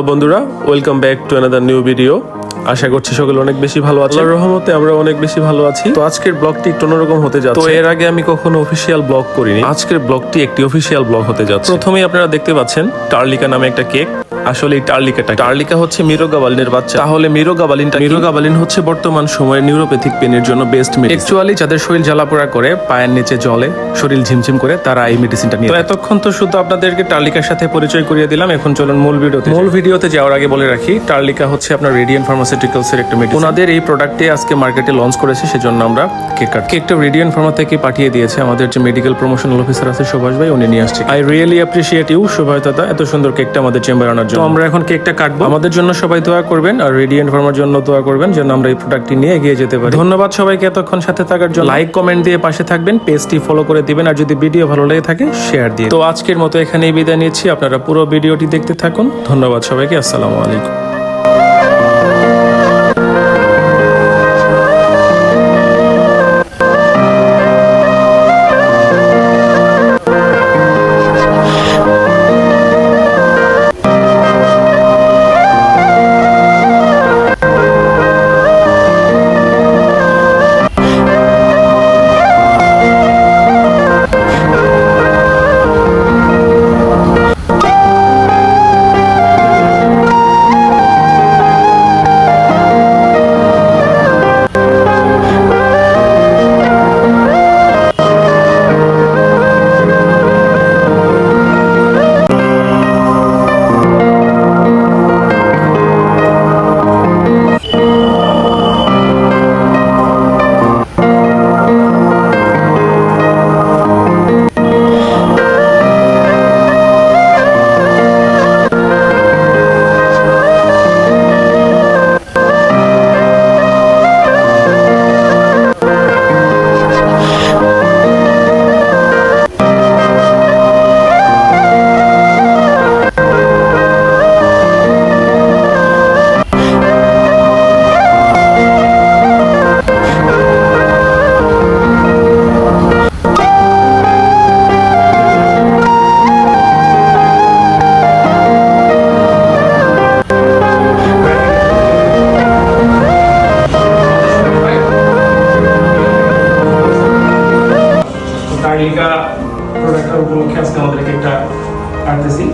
বন্ধুরা welcome back to another new video আশা করছি সকলে অনেক বেশি ভালো আছে আল্লাহর রহমতে আমরা অনেক বেশি ভালো আছি। তো আজকের ব্লগটি একটু অন্যরকম হতে যাচ্ছে। তো এর আগে আমি কখনো অফিসিয়াল ব্লগ করিনি। আজকের ব্লগটি একটি অফিসিয়াল ব্লগ হতে যাচ্ছে। প্রথমেই আপনারা দেখতে পাচ্ছেন টার্লিকা নামে একটা কেক। আসলে এই টার্লিকাটা টার্লিকা হচ্ছে মিরোগাবালিনের বাচ্চা। তাহলে মিরোগাবালিনটা মিরোগাবালিন হচ্ছে বর্তমান সময়ে নিউরোপ্যাথিক পেনের জন্য বেস্ট মেডিসিন অ্যাকচুয়ালি যাদের শরীর জ্বালাপোড়া করে পায়ের নিচে জলে শরীর ঝিমঝিম করে তারা এই মেডিসিনটা নিয়ে তো এতক্ষণ তো শুধু আপনাদেরকে টার্লিকার সাথে পরিচয় করিয়ে দিলাম এখন চলুন মূল ভিডিওতে মূল ভিডিওতে যাওয়ার আগে বলে রাখি টার্লিকা হচ্ছে আপনার রেডিয়ান ফার্মাসিউটিক্যালস এর একটা মেডিসিন ওনাদের এই প্রোডাক্টে আজকে মার্কেটে লঞ্চ করেছে সেজন্য আমরা কেক কাট কেকটা রেডিয়ান ফার্মা থেকে পাঠিয়ে দিয়েছে। আমাদের যে মেডিকেল প্রমোশনাল অফিসার আছে সুভাষ ভাই উনি নিয়ে আসছে I really appreciate you Subhash দাদা এত সুন্দর কেকটা আমাদের চেম্বার আনার জন্য। আমরা এখন কেকটা কাটবো। আমাদের জন্য সবাই দোয়া করবেন আর রেডিয়ান ফার্মার জন্য দোয়া করবেন যেন আমরা এই প্রোডাক্টটি নিয়ে এগিয়ে যেতে পারি। ধন্যবাদ সবাইকে এতক্ষণ সাথে থাকার জন্য। লাইক কমেন্ট দিয়ে পাশে থাকবেন পেজটি ফলো করে দিবেন আর যদি ভিডিও ভালো লেগে থাকে শেয়ার দিয়ে তো আজকের মতো এখানেই বিদায় নিচ্ছি। আপনারা পুরো ভিডিওটি দেখতে থাকুন। ধন্যবাদ সবাইকে আসসালামু আলাইকুম। টার্লিকা প্রোডাক্টটা উপলক্ষে আজকে আমাদেরকে একটা কাটতেছি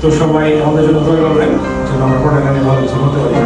তো সবাই আমাদের জন্য দোয়া করবেন যেন আমরা প্রোডাক্টটা নিয়ে ভালো কিছু করতে পারি।